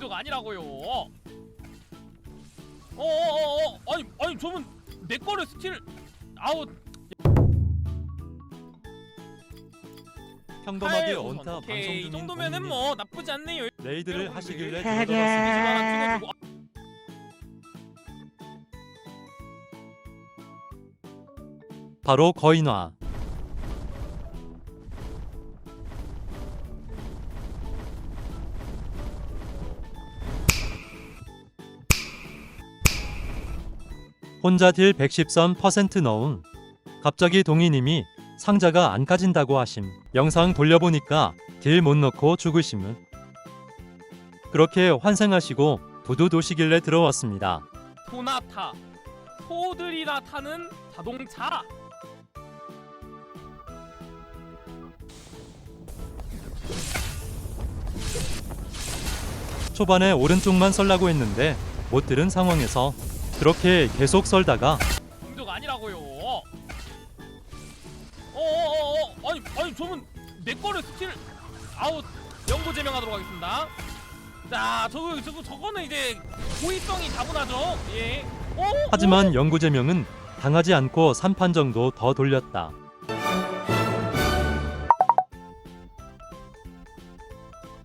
공격 아니라고요. 어어어어 아니 아니 저분 내 거를 스틸 아웃 평범하게 팔 온타 우선. 방송 이 중인 정도면은 본인이 뭐 나쁘지 않네요. 레이드를 하시길래 들어갔습니다. 찍어주고 바로 거인화. 혼자 딜 110선 퍼센트 넣은 갑자기 동희님이 상자가 안 까진다고 하심. 영상 돌려보니까 딜 못 넣고 죽으심은. 그렇게 환생하시고 부두 도시길래 들어왔습니다. 소나타. 소들이나 타는 자동차. 초반에 오른쪽만 썰라고 했는데 못 들은 상황에서 그렇게 계속 썰다가 공격 아니라고요. 어어어어 아니 아니 저분 내 거를 스틸 아웃 연구 제명하도록 하겠습니다. 자 저거 저거 저거는 이제 고의성이 다분하죠. 예. 어? 하지만 영구제명은 당하지 않고 3판 정도 더 돌렸다.